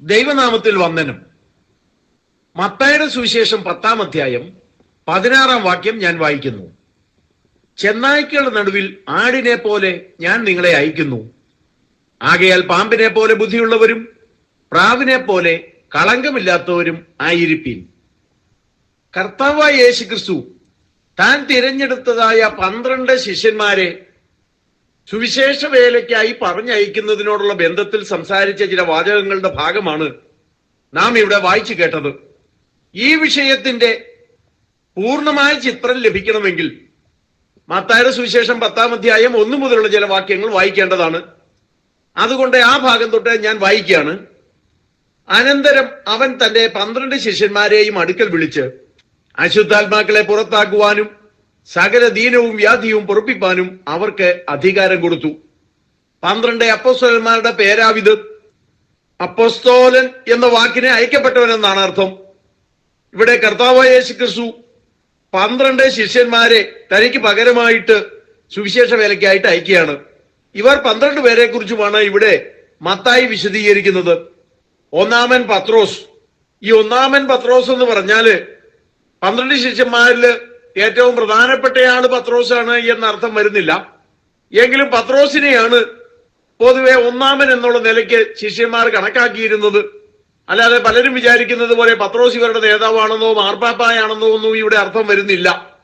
ദൈവനാമത്തിൽ വന്ദനം. മത്തായുടെ സുവിശേഷം പത്താം അധ്യായം പതിനാറാം വാക്യം ഞാൻ വായിക്കുന്നു. ചെന്നായ്ക്കളുടെ നടുവിൽ ആടിനെ പോലെ ഞാൻ നിങ്ങളെ അയക്കുന്നു. ആകയാൽ പാമ്പിനെ പോലെ ബുദ്ധിയുള്ളവരും പ്രാവിനെ പോലെ കളങ്കമില്ലാത്തവരും ആയിരിപ്പീൻ. കർത്താവായ യേശു ക്രിസ്തു താൻ തിരഞ്ഞെടുത്തതായ പന്ത്രണ്ട് ശിഷ്യന്മാരെ സുവിശേഷ വേലയ്ക്കായി പറഞ്ഞയക്കുന്നതിനോടുള്ള ബന്ധത്തിൽ സംസാരിച്ച ചില വാചകങ്ങളുടെ ഭാഗമാണ് നാം ഇവിടെ വായിച്ചു കേട്ടത്. ഈ വിഷയത്തിന്റെ പൂർണമായ ചിത്രം ലഭിക്കണമെങ്കിൽ മത്തായുടെ സുവിശേഷം പത്താം അധ്യായം ഒന്നു മുതലുള്ള ചില വാക്യങ്ങൾ വായിക്കേണ്ടതാണ്. അതുകൊണ്ട് ആ ഭാഗം തൊട്ട് ഞാൻ വായിക്കുകയാണ്. അനന്തരം അവൻ തന്റെ പന്ത്രണ്ട് ശിഷ്യന്മാരെയും അടുക്കൽ വിളിച്ച് അശുദ്ധാത്മാക്കളെ പുറത്താക്കുവാനും സകല ദീനവും വ്യാധിയും പൊറപ്പിപ്പാനും അവർക്ക് അധികാരം കൊടുത്തു. പന്ത്രണ്ട് അപ്പോസ്തോലന്മാരുടെ പേരാവിത്. അപ്പോസ്തോലൻ എന്ന വാക്കിനെ അയക്കപ്പെട്ടവൻ എന്നാണ് അർത്ഥം. ഇവിടെ കർത്താവായ യേശു ക്രിസ്തു പന്ത്രണ്ട് ശിഷ്യന്മാരെ തനിക്ക് പകരമായിട്ട് സുവിശേഷ വേലയ്ക്കായിട്ട് അയക്കുകയാണ്. ഇവർ പന്ത്രണ്ട് പേരെ കുറിച്ചുമാണ് ഇവിടെ മത്തായി വിശദീകരിക്കുന്നത്. ഒന്നാമൻ പത്രോസ്. ഈ ഒന്നാമൻ പത്രോസ് എന്ന് പറഞ്ഞാൽ പന്ത്രണ്ട് ശിഷ്യന്മാരിൽ ഏറ്റവും പ്രധാനപ്പെട്ടയാൾ പത്രോസാണ് എന്നർത്ഥം വരുന്നില്ല. എങ്കിലും പത്രോസിനെയാണ് പൊതുവെ ഒന്നാമൻ എന്നുള്ള നിലയ്ക്ക് ശിഷ്യന്മാർ കണക്കാക്കിയിരുന്നത്. അല്ലാതെ പലരും വിചാരിക്കുന്നത് പോലെ പത്രോസ് ഇവരുടെ നേതാവാണെന്നോ മാർപ്പാപ്പായാണെന്നോ ഒന്നും ഇവിടെ അർത്ഥം വരുന്നില്ല.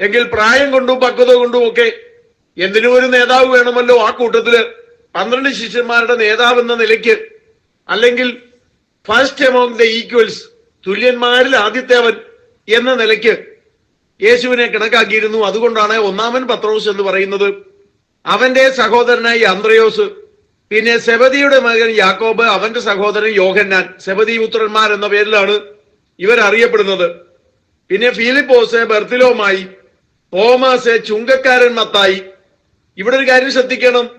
എങ്കിൽ പ്രായം കൊണ്ടും പക്വത കൊണ്ടും ഒക്കെ എന്തിനും ഒരു നേതാവ് വേണമല്ലോ ആ കൂട്ടത്തിൽ പന്ത്രണ്ട് ശിഷ്യന്മാരുടെ നേതാവ് എന്ന നിലയ്ക്ക്. അല്ലെങ്കിൽ ഫസ്റ്റ് എമോങ് ദ ഈക്വൽസ് തുല്യന്മാരിൽ ആദ്യത്തെവൻ എന്ന നിലയ്ക്ക് യേശുവിനെ കണക്കാക്കിയിരുന്നു അതുകൊണ്ടാണ് ഒന്നാമൻ പത്രോസ് എന്ന് പറയുന്നത്. അവന്റെ സഹോദരനായി അന്ത്രയോസ് പിന്നെ സെബദിയുടെ മകൻ യാക്കോബ് അവന്റെ സഹോദരൻ യോഹന്നാൻ. സെബദി പുത്രന്മാർ എന്ന പേരിലാണ് ഇവർ അറിയപ്പെടുന്നത്. പിന്നെ ഫിലിപ്പോസ് ബെർത്തിലോമായി തോമസ് ചുങ്കക്കാരൻ മത്തായി. ഇവിടെ ഒരു കാര്യം ശ്രദ്ധിക്കണം.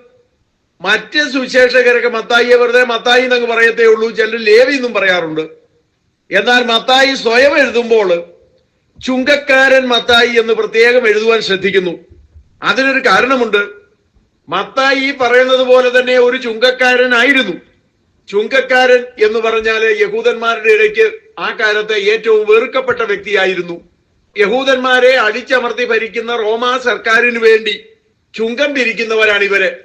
മറ്റ് സുവിശേഷകരൊക്കെ മത്തായിയെ വെറുതെ മത്തായി എന്നങ്ങ് പറയത്തേ ഉള്ളൂ. ചിലർ ലേവി എന്നും പറയാറുണ്ട്. എന്നാൽ മത്തായി സ്വയം എഴുതുമ്പോൾ ചുങ്കക്കാരൻ മത്തായി എന്ന് പ്രത്യേകം എഴുതുവാൻ ശ്രദ്ധിക്കുന്നു. അതിനൊരു കാരണമുണ്ട്. മത്തായി പറയുന്നത് പോലെ തന്നെ ഒരു ചുങ്കക്കാരനായിരുന്നു. ചുങ്കക്കാരൻ എന്ന് പറഞ്ഞാൽ യഹൂദന്മാരുടെ ഇടയ്ക്ക് ആ കാലത്തെ ഏറ്റവും വെറുക്കപ്പെട്ട വ്യക്തിയായിരുന്നു. യഹൂദന്മാരെ അടിച്ചമർത്തി ഭരിക്കുന്ന റോമാ സർക്കാരിന് വേണ്ടി ചുങ്കം പിരിക്കുന്നവരാണ് ഇവർ.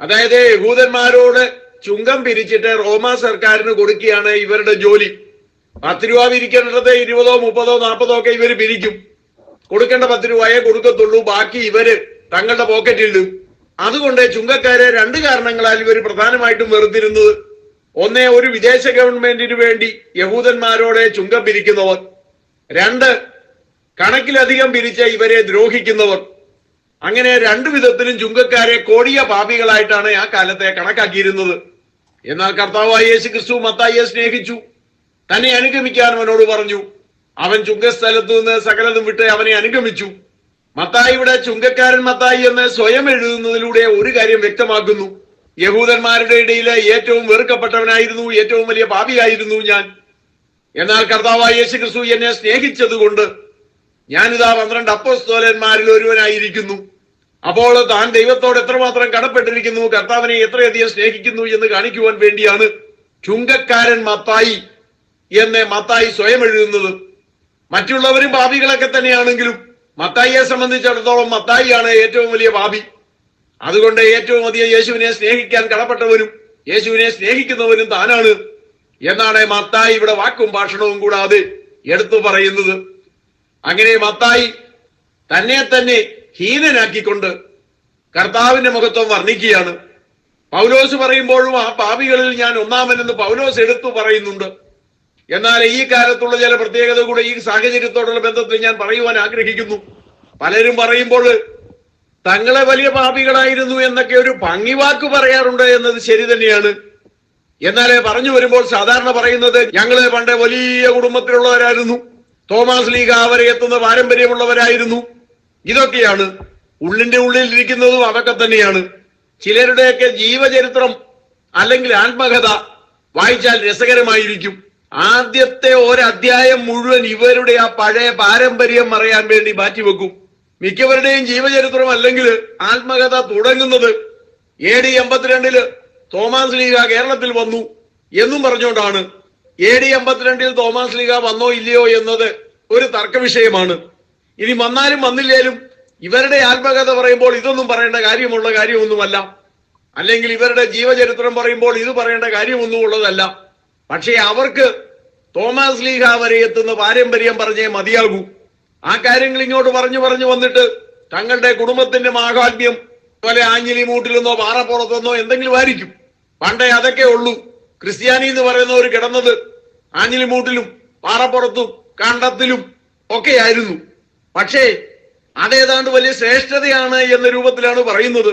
അതായത് യഹൂദന്മാരോട് ചുങ്കം പിരിച്ചിട്ട് റോമാ സർക്കാരിന് കൊടുക്കുകയാണ് ഇവരുടെ ജോലി. പത്ത് രൂപ പിരിക്കേണ്ടത് ഇരുപതോ മുപ്പതോ നാൽപ്പതോ ഒക്കെ ഇവർ പിരിക്കും. കൊടുക്കേണ്ട പത്ത് രൂപയെ കൊടുക്കത്തുള്ളൂ. ബാക്കി ഇവർ തങ്ങളുടെ പോക്കറ്റിൽ ഇടും അതുകൊണ്ട് ചുങ്കക്കാരെ രണ്ട് കാരണങ്ങളാൽ ഇവർ പ്രധാനമായിട്ടും വെറുത്തിരുന്നത്. ഒന്നേ ഒരു വിദേശ ഗവൺമെന്റിന് വേണ്ടി യഹൂദന്മാരോടെ ചുങ്കം പിരിക്കുന്നവർ രണ്ട് കണക്കിലധികം പിരിച്ച ഇവരെ ദ്രോഹിക്കുന്നവർ. അങ്ങനെ രണ്ടു വിധത്തിലും ചുങ്കക്കാരെ കോടിയ പാപികളായിട്ടാണ് ആ കാലത്തെ കണക്കാക്കിയിരുന്നത്. എന്നാൽ കർത്താവായ യേശു ക്രിസ്തു മത്തായിയെ സ്നേഹിച്ചു. തന്നെ അനുഗമിക്കാൻ അവനോട് പറഞ്ഞു. അവൻ ചുങ്കസ്ഥലത്തു നിന്ന് സകലതും വിട്ട് അവനെ അനുഗമിച്ചു. മത്തായിയുടെ ചുങ്കക്കാരൻ മത്തായി എന്ന് സ്വയം എഴുതുന്നതിലൂടെ ഒരു കാര്യം വ്യക്തമാക്കുന്നു. യഹൂദന്മാരുടെ ഇടയിലെ ഏറ്റവും വെറുക്കപ്പെട്ടവനായിരുന്നു ഏറ്റവും വലിയ പാപിയായിരുന്നു ഞാൻ. എന്നാൽ കർത്താവായ യേശു ക്രിസ്തു എന്നെ സ്നേഹിച്ചതുകൊണ്ട് ഞാനിതാ പന്ത്രണ്ട് അപ്പോസ്തോലന്മാരിൽ ഒരുവനായിരിക്കുന്നു. അപ്പോൾ താൻ ദൈവത്തോട് എത്രമാത്രം കടപ്പെട്ടിരിക്കുന്നു കർത്താവിനെ എത്രയധികം സ്നേഹിക്കുന്നു എന്ന് കാണിക്കുവാൻ വേണ്ടിയാണ് ചുങ്കക്കാരൻ മത്തായി എന്ന് മത്തായി സ്വയം എഴുതുന്നത്. മറ്റുള്ളവരും പാപികളൊക്കെ തന്നെയാണെങ്കിലും മത്തായിയെ സംബന്ധിച്ചിടത്തോളം മത്തായിയാണ് ഏറ്റവും വലിയ പാപി. അതുകൊണ്ട് ഏറ്റവും അധികം യേശുവിനെ സ്നേഹിക്കാൻ കടപ്പെട്ടവരും യേശുവിനെ സ്നേഹിക്കുന്നവരും താനാണ് എന്നാണ് മത്തായി ഇവിടെ വാക്കും ഭാഷണവും കൂടാതെ എടുത്തു പറയുന്നത്. അങ്ങനെ മത്തായി തന്നെ തന്നെ ഹീനനാക്കിക്കൊണ്ട് കർത്താവിന്റെ മുഖത്വം വർണിക്കുകയാണ്. പൗലോസ് പറയുമ്പോഴും ആ പാപികളിൽ ഞാൻ ഒന്നാമനെന്ന് പൗലോസ് എടുത്തു പറയുന്നുണ്ട്. എന്നാൽ ഈ കാലത്തുള്ള ചില പ്രത്യേകത കൂടെ ഈ സാഹചര്യത്തോടുള്ള ബന്ധത്തിൽ ഞാൻ പറയുവാൻ ആഗ്രഹിക്കുന്നു. പലരും പറയുമ്പോൾ തങ്ങളെ വലിയ പാപികളായിരുന്നു എന്നൊക്കെ ഒരു ഭംഗിവാക്ക് പറയാറുണ്ട് എന്നത് ശരി തന്നെയാണ്. എന്നാൽ പറഞ്ഞു വരുമ്പോൾ സാധാരണ പറയുന്നത് ഞങ്ങൾ പണ്ട് വലിയ കുടുംബത്തിലുള്ളവരായിരുന്നു. തോമസ് ലീഗ അവരെ എത്തുന്ന പാരമ്പര്യമുള്ളവരായിരുന്നു. ഇതൊക്കെയാണ്. ഉള്ളിന്റെ ഉള്ളിൽ ഇരിക്കുന്നതും അതൊക്കെ തന്നെയാണ്. ചിലരുടെയൊക്കെ ജീവചരിത്രം അല്ലെങ്കിൽ ആത്മകഥ വായിച്ചാൽ രസകരമായിരിക്കും. ആദ്യത്തെ ഒരധ്യായം മുഴുവൻ ഇവരുടെ ആ പഴയ പാരമ്പര്യം അറിയാൻ വേണ്ടി മാറ്റിവെക്കും. മിക്കവരുടെയും ജീവചരിത്രം അല്ലെങ്കിൽ ആത്മകഥ തുടങ്ങുന്നത് എ ഡി എൺപത്തിരണ്ടിൽ തോമാസ് ലീഗ കേരളത്തിൽ വന്നു എന്നും പറഞ്ഞുകൊണ്ടാണ്. എ ഡി എൺപത്തിരണ്ടിൽ തോമാസ് ലീഗ വന്നോ ഇല്ലയോ എന്നത് ഒരു തർക്ക വിഷയമാണ് ഇനി വന്നാലും വന്നില്ലേലും ഇവരുടെ ആത്മകഥ പറയുമ്പോൾ ഇതൊന്നും പറയേണ്ട കാര്യമുള്ള കാര്യമൊന്നുമല്ല. അല്ലെങ്കിൽ ഇവരുടെ ജീവചരിത്രം പറയുമ്പോൾ ഇത് പറയേണ്ട കാര്യമൊന്നും ഉള്ളതല്ല പക്ഷേ അവർക്ക് തോമസ് ലീഗ വരെ എത്തുന്ന പാരമ്പര്യം പറഞ്ഞേ മതിയാകൂ. ആ കാര്യങ്ങൾ ഇങ്ങോട്ട് പറഞ്ഞു പറഞ്ഞു വന്നിട്ട് തങ്ങളുടെ കുടുംബത്തിന്റെ മാഹാത്മ്യം പോലെ ആഞ്ഞിലി മൂട്ടിലെന്നോ പാറപ്പുറത്തെന്നോ എന്തെങ്കിലും ആയിരിക്കും. പണ്ടേ അതൊക്കെ ഉള്ളൂ. ക്രിസ്ത്യാനി എന്ന് പറയുന്നവർ കിടന്നത് ആഞ്ഞിലി മൂട്ടിലും പാറപ്പുറത്തും കണ്ടത്തിലും ഒക്കെയായിരുന്നു. പക്ഷേ അതേതാണ്ട് വലിയ ശ്രേഷ്ഠതയാണ് എന്ന രൂപത്തിലാണ് പറയുന്നത്.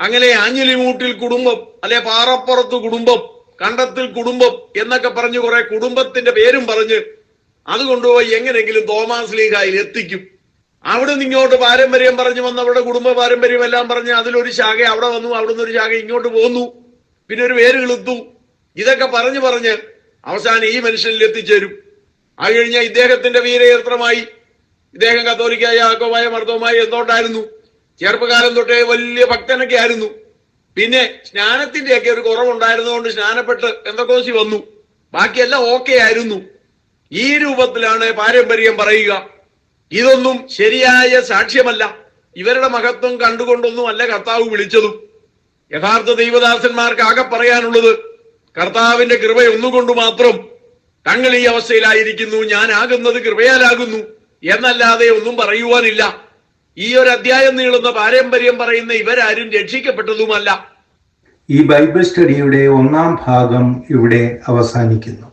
അങ്ങനെ ആഞ്ഞിലി മൂട്ടിൽ കുടുംബം അല്ലെ പാറപ്പുറത്ത് കുടുംബം കണ്ടത്തിൽ കുടുംബം എന്നൊക്കെ പറഞ്ഞു കുറെ കുടുംബത്തിന്റെ പേരും പറഞ്ഞ് അത് കൊണ്ടുപോയി എങ്ങനെങ്കിലും തോമാസ് ലീഗായിൽ എത്തിക്കും. അവിടെ നിന്ന് ഇങ്ങോട്ട് പാരമ്പര്യം പറഞ്ഞു വന്ന് അവരുടെ കുടുംബ പാരമ്പര്യം എല്ലാം പറഞ്ഞ് അതിലൊരു ശാഖ അവിടെ വന്നു അവിടെ നിന്ന് ഒരു ശാഖ ഇങ്ങോട്ട് പോന്നു. പിന്നെ ഒരു പേര് കിളുത്തു ഇതൊക്കെ പറഞ്ഞു പറഞ്ഞ് അവസാനം ഈ മനുഷ്യനിൽ എത്തിച്ചേരും. അത് കഴിഞ്ഞ ഇദ്ദേഹത്തിന്റെ വീരയത്രമായി ഇദ്ദേഹം കത്തോലിക്കായ ആക്കോമായ മർദ്ദവുമായി എന്തുകൊണ്ടായിരുന്നു? ചെറുപ്പകാലം തൊട്ടേ വലിയ ഭക്തനൊക്കെ ആയിരുന്നു പിന്നെ സ്നാനത്തിന്റെയൊക്കെ ഒരു കുറവുണ്ടായിരുന്നതുകൊണ്ട് സ്നാനപ്പെട്ട് എന്തൊക്കെ വന്നു. ബാക്കിയെല്ലാം ഓക്കെ ആയിരുന്നു. ഈ രൂപത്തിലാണ് പാരമ്പര്യം പറയുക. ഇതൊന്നും ശരിയായ സാക്ഷ്യമല്ല. ഇവരുടെ മഹത്വം കണ്ടുകൊണ്ടൊന്നും അല്ല കർത്താവ് വിളിച്ചതും. യഥാർത്ഥ ദൈവദാസന്മാർക്ക് ആകെ പറയാനുള്ളത് കർത്താവിന്റെ കൃപ ഒന്നുകൊണ്ട് മാത്രം തങ്ങൾ ഈ അവസ്ഥയിലായിരിക്കുന്നു. ഞാൻ ആകുന്നത് കൃപയാലാകുന്നു. എന്നല്ലാതെ ഒന്നും പറയുവാനില്ല. ഈ ഒരു അധ്യായം നീളുന്ന പാരമ്പര്യം പറയുന്ന ഇവരാരും രക്ഷിക്കപ്പെട്ടതുമല്ല. ഈ ബൈബിൾ സ്റ്റഡിയുടെ ഒന്നാം ഭാഗം ഇവിടെ അവസാനിക്കുന്നു.